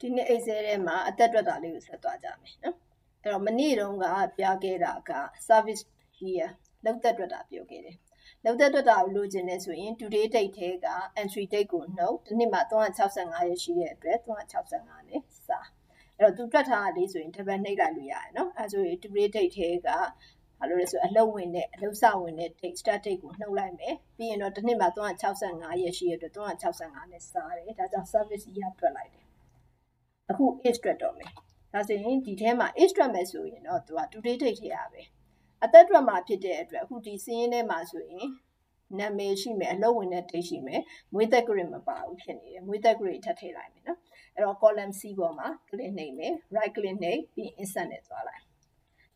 ဒီနေ့အိတ်ဆဲထဲမှာအသက်တွက်တာလေးကိုဆက်သွားကြမယ်နော်အဲ့တော့မနေ့တုန်းကပြခဲ့တာက service year လောက်သက်တွက်တာပြောခဲ့တယ်လောက်သက်တွက်တာကိုလိုချင်နေဆိုရင် today date ထဲက entry date ကိုနှုတ်ဒီနေ့မှာ365ရက်ရှိတဲ့အတွက်365နဲ့စာအဲ့တော့သူတွက်ထားတာလေးဆိုရင် double နှိပ်လိုက်လို့ရတယ်နော်အဲဆိုရင် today date ထဲကဘာလို့လဲဆိုအလုပ်ဝင်တဲ့အလုပ်စဝင်တဲ့ date start date ကိုနှုတ်လိုက်မယ်ပြီးရင်တော့ဒီနေ့မှာ365ရက်ရှိတဲ့အတွက်365နဲ့စားတယ်ဒါကြောင့် service year တွက်လိုက်တယ် အခု age တွက်တော့မယ်ဒါဆိုရင်ဒီထဲမှာ age တွက်မယ်ဆိုရင်တော့သူက today date ထဲရပဲအသက်တွက်မှာဖြစ်တဲ့အတွက်အခုဒီစီးရင်ထဲမှာဆိုရင်နာမည်ရှိမယ်အလုပ်ဝင်တဲ့ date ရှိမယ်မွေးသက် grade မပါဘူးဖြစ်နေတယ်မွေးသက် grade ထပ်ထည့်လိုက်မယ်နော်အဲ့တော့ column C ပေါ်မှာ click နှိပ်မယ် right click နှိပ်ပြီး insert နဲ့သွားလိုက်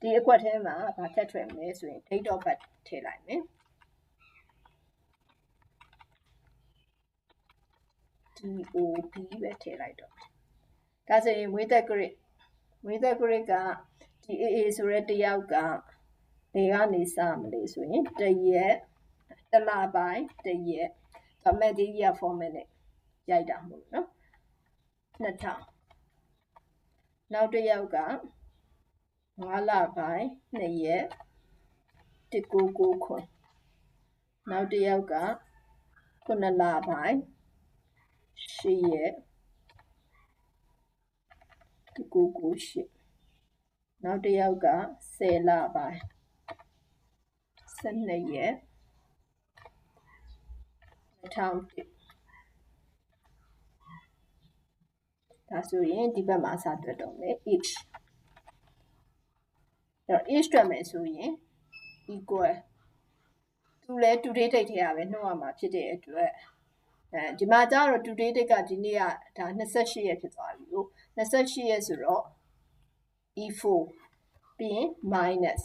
ဒီအကွက်ထဲမှာဗာထည့်ထွက်မယ်ဆိုရင် date of birth ထည့်လိုက်မယ် DOB ပဲထည့်လိုက်တော့မယ် ဒါဆိုရင်ဝင်းသက်ဂရစ်ဝင်းသက်ဂရစ်ကဒီ AA ဆိုတဲ့တယောက်ကဘယ်ကနေစမလဲဆိုရင်တရက်တလပိုင်းတရက်ဒါမဲ့ဒီ year for minute ရိုက်တာမဟုတ်နော်2000နောက်တစ်ယောက်က9လပိုင်း2ရက်1999ခွန်နောက်တစ်ယောက်က9လပိုင်း10ရက် 1998နောက်တစ်ယောက်က10လပိုင်း12ရက်2001ဒါဆိုရင်ဒီဘက်မှာစတွက်တော့မယ် each အဲ့တော့ each တွက်မယ်ဆိုရင် equal သူလဲ today date ထဲရပဲနှုတ်ရမှာဖြစ်တဲ့အတွက် အဲဒီမှာကျတော့ today date ကဒီနေ့ကဒါ28ရက်ဖြစ်သွားပြီလို့28ရက်ဆိုတော့ e4 ပြီးရင် minus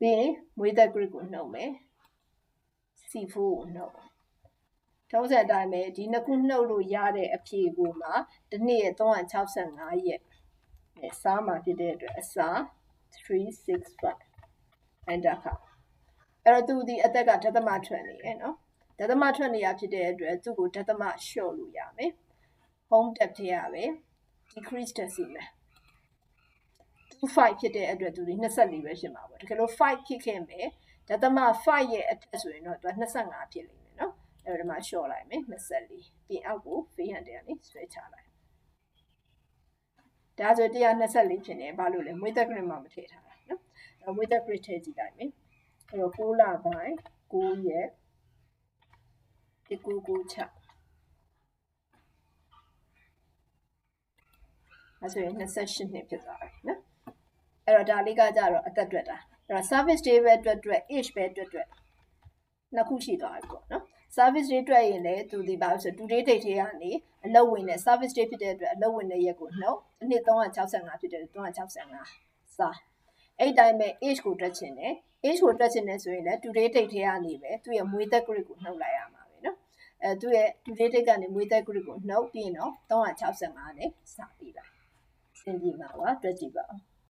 ပြီးရင်မွေးသက် grid ကိုနှုတ်မယ် c4 ကိုနှုတ်ထုံးစံအတိုင်းပဲဒီနှစ်ခုနှုတ်လို့ရတဲ့အဖြေကိုမှတစ်နေ့ရဲ့365ရက်နဲ့စားမှာဖြစ်တဲ့အတွက်အစား365 enter ခါအဲ့တော့သူဒီအသက်ကဒသမထွက်နေရယ်နော် ဒသမထွက်နေရဖြစ်တဲ့အတွက်သူ့ကိုဒသမလျှော့လို့ရမယ် home tab ထဲရပဲ decrease တက်စီမယ်5ဖြစ်တဲ့အတွက်သူဒီ24ပဲဖြစ်မှာပေါ့တကယ်လို့5ဖြစ်ခဲ့မယ်ဒသမ5ရဲ့အထက်ဆိုရင်တော့သူက25ဖြစ်လိမ့်မယ်နော်အဲ့တော့ဒီမှာ short လိုက်မယ်24ပြင်အောက်ကို400ကနေဆွဲချလိုက်ဒါဆို124ဖြစ်နေဘာလို့လဲမွေးသက် grade မှာမထည့်ထားတာနော်အဲ့မွေးသက် grade ထည့်ကြည့်လိုက်မယ်အဲ့တော့6လပိုင်း9ရက် 1996အဲဆိုရင်28နှစ်ဖြစ်သွားပြီနော်အဲ့တော့ဒါလေးကကြတော့အသက်တွက်တာအဲ့တော့ service day ပဲတွက်တွက် age ပဲတွက်တွက်နှစ်ခုရှိသွားပြီပေါ့နော် service day တွက်ရင်လည်းသူဒီပါလို့ဆို today date ထဲကနေအလုပ်ဝင်တဲ့ service day ဖြစ်တဲ့အတွက်အလုပ်ဝင်တဲ့ရက်ကိုနှုတ်အနှစ်365ဖြစ်တဲ့365စာအဲ့တိုင်းပဲ age ကိုတွက်ချင်တယ် age ကိုတွက်ချင်တယ်ဆိုရင်လည်း today date ထဲကနေပဲသူ့ရဲ့မွေးသက် grade ကိုနှုတ်လိုက်ရမှာပဲနော် အဲသူ့ရဲ့ today date ကနေမွေးသက် grade ကိုနှုတ်ပြီးရင်တော့365နဲ့စပြီးလိုက်စင်ပြေမှာပါတွက်ကြည့်ပါဦး